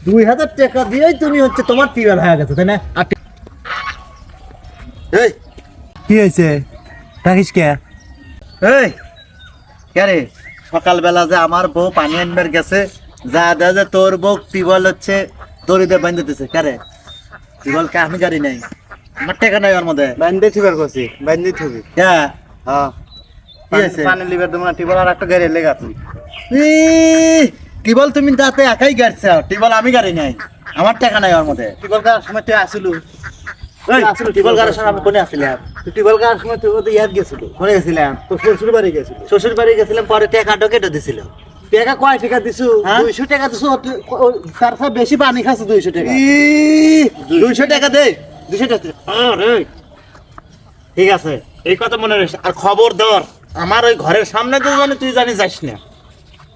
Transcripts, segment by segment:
দুই হাজার টাকা দিয়েই তুমি হচ্ছে তোমার টিউবওয়েল হয়ে গেছে তাই না? আর এই। কি হয়েছে? থাকিস কে? এই। কে সকালবেলা যে আমার বউ পানি আনবার গেছে যা দেয় যে তোর বউ টিউবওয়েল হচ্ছে দড়িতে বাঁধে দিতেছে কে রে? টিউবওয়েলকে আমি গাড়ি নাই। আমার টাকা নাই ওর মধ্যে। বান্ধে থিবার করছি বান্ধে থবি। কে? হ্যাঁ। কি হয়েছে? পানি লিবার তোমার টিবল আর একটা গাড়ি লেগে তুমি টিউবওয়েল তুমি তাতে একাই গাড়ছে টিউবওয়েল আমি গাড়ি নাই। আমার টাকা নাই ওর মধ্যে। টিবল কার সময় তুই আসিলু। টিউবওয়েল গাড়ির সময় আমি কোনে আসছিলাম তুই টিবল কার সময় তুই তো ইয়াদ গেছিল কোনে গেছিলাম। তোর শ্বশুর বাড়ি গেছিল। শ্বশুর বাড়ি গেছিলাম পরে টাকাটা কেটে দিছিল। টাকা কয় টাকা দিছু? হ্যাঁ? দুইশো টাকা দিছু তার বেশি পানি খাচ্ছে দুইশো টাকা। দুইশো টাকা দে। দুইশো টাকা ঠিক আছে এই কথা মনে রাখিস। আর খবর ধর আমার ওই ঘরের সামনে তো জানি তুই জানি যাস না।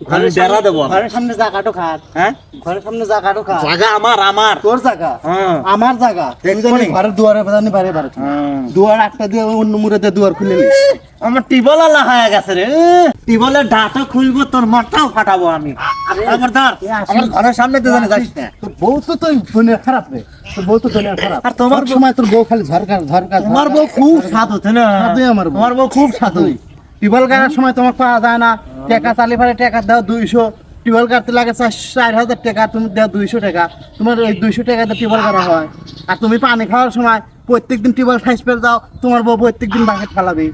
বেড়া দেবো ঘরের সামনে জায়গাটো খাট। হ্যাঁ? ঘরের সামনে জায়গাটো খাট। জায়গা আমার আমার। তোর জায়গা? হ্যাঁ। আমার জায়গা? তুমি জানি ঘরের দুয়ারে জানি বারে বারে হ্যাঁ। দুয়ার একটা দিয়ে অন্য দুয়ার খুলে নিস। আমার টিবল আলা হয়ে গেছে রে। টিবলের ডাটা খুলবো তোর মাথাও ফাটাবো আমি। আমার ধর আমার ঘরের সামনে তো জানি যাস না। তোর বউ তো তোর দুনিয়া খারাপ রে। তোর বউ তো দুনিয়া খারাপ। আর তোমার সময় তোর বউ খালি ঝরকা ঝরকা তোমার বউ খুব সাধু না? আমার বউ। খুব সাধু টিবল কাটার সময় তোমার পাওয়া যায় না। টাকা চালি পারে টাকা দাও দুইশো। টিবল কাটতে লাগে চার হাজার টাকা তুমি দাও দুইশো টাকা। তোমার ওই দুইশো টাকাতে টিবল কাটা হয়। আর তুমি পানি খাওয়ার সময় প্রত্যেকদিন টিবল খাইস পেয়ে দাও তোমার বউ প্রত্যেকদিন বাকেট ফালাবি।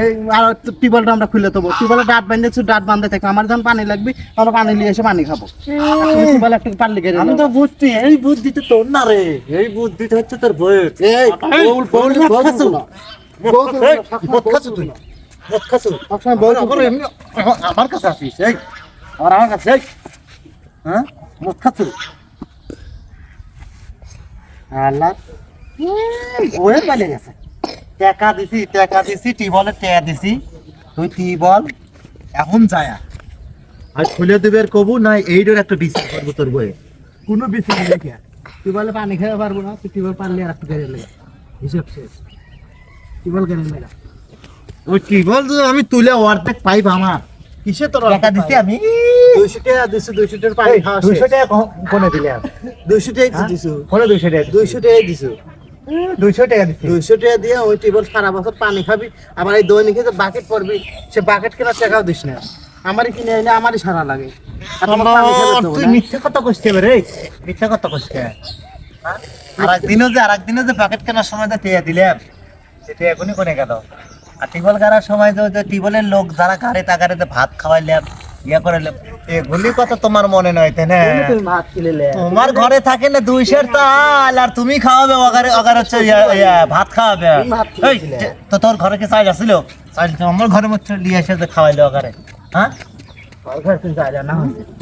এই আর টিবলটা আমরা খুলে দেবো। টিবলে ডাট বাঁধেছি ডাট বাঁধতে থাকবে আমার যখন পানি লাগবে আমরা পানি নিয়ে এসে পানি খাব। একটা পারলে গেলে আমি তো বুঝছি এই বুদ্ধিতে তোর না রে। এই বুদ্ধিতে হচ্ছে তোর বউয়ের এই বউল বউল? না। তুই? আমার কাছে আসিস আমার আমার কাছে হ্যাঁ? মদ খাচ্ছো আল্লাহ। বউয়ের পালিয়ে গেছে। টাকা দিছি টাকা দিছি টিবলে দিছি। তুই টিবল এখন যায়া আর খুলে দেবের কবু নাই এইটার একটা বিচার করব তোর বইয়ে কোনো বিষয় নেই কে টিউবওয়েলে পানি খেতে পারব না তুই টিউবওয়েল পারলে আর একটু গেড়ে লেগে হিসাব শেষ। টিউবওয়েল গেড়ে লেগে ওই যে আমি তুলে অর্ধেক পাইব আমার। কিসে তোর টাকা দিছি আমি। দুইশো টাকা দিছো দুইশো টাকার পানি খাওয়া দুইশো টাকা কোনে দিলে দুইশো টাকা দিছো। কোনে দুইশো টাকা দুইশো টাকা দিছো। দুইশো টাকা দিছি। দুইশো টাকা দিয়ে ওই সারা বছর পানি খাবি আবার এই দৈনিকে যে বাকেট পড়বি সে বাকেট কেনার টাকাও দিস না। আমারই কিনে এনে আমারই সারা লাগে। তুই মিথ্যা কথা কইতে রে? মিথ্যা কথা কইতে আর একদিনও যে আর একদিনও যে প্যাকেট কেনার সময় যে টিয়া দিলাম সেটা এখনই কোনে গেল? আর টিবল গাড়ার সময় যে টিবলের লোক যারা গাড়ি তা গাড়িতে ভাত খাওয়াইলাম ইয়া এগুলি কথা তোমার মনে নয় তাই না তোমার ঘরে থাকে না দুইশের তাল আর তুমি খাওয়াবে ওগারে ওগারে হচ্ছে ইয়া- ইয়া ভাত খাওয়াবে তো তোর ঘরে কি চাইল চাইল আমার ঘরে মধ্যে নিয়ে এসে যে খাওয়াইলে ওগারে হ্যাঁ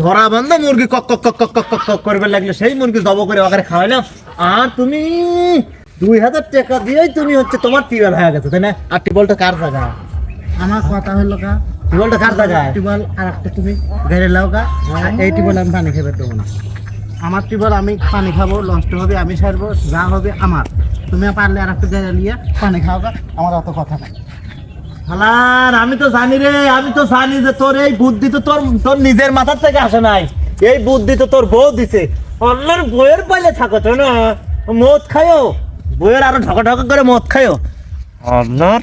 ধরা বন্ধ মুরগি কক কক কক কক কক কক করবে লাগলে সেই মুরগি জব করে ওখানে খাওয়াইলাম আর তুমি দুই হাজার টাকা দিয়েই তুমি হচ্ছে তোমার টিউবওয়েল হয়ে গেছে তাই না? আর টিউবওয়েলটা কার জায়গা? আমার কথা হলো কা টিউবওয়েলটা কার জায়গায়? টিউবওয়েল আর একটা তুমি ঘেরে লাও গা এই টিউবওয়েল আমি পানি খেতে দেবো না। আমার টিউবওয়েল আমি পানি খাব নষ্ট হবে আমি সারবো যা হবে আমার। তুমি পারলে আর একটা জায়গা নিয়ে পানি খাও আমার অত কথা নাই। হালার আমি তো জানি রে আমি তো জানি যে তোর এই বুদ্ধি তো তোর তোর নিজের মাথার থেকে আসে নাই। এই বুদ্ধি তো তোর বউ দিছে। অন্যের বইয়ের পাইলে থাকো তো না। মদ খায়ও বইয়ের আরও ঢকা ঢকা করে মদ খায়ও অন্যর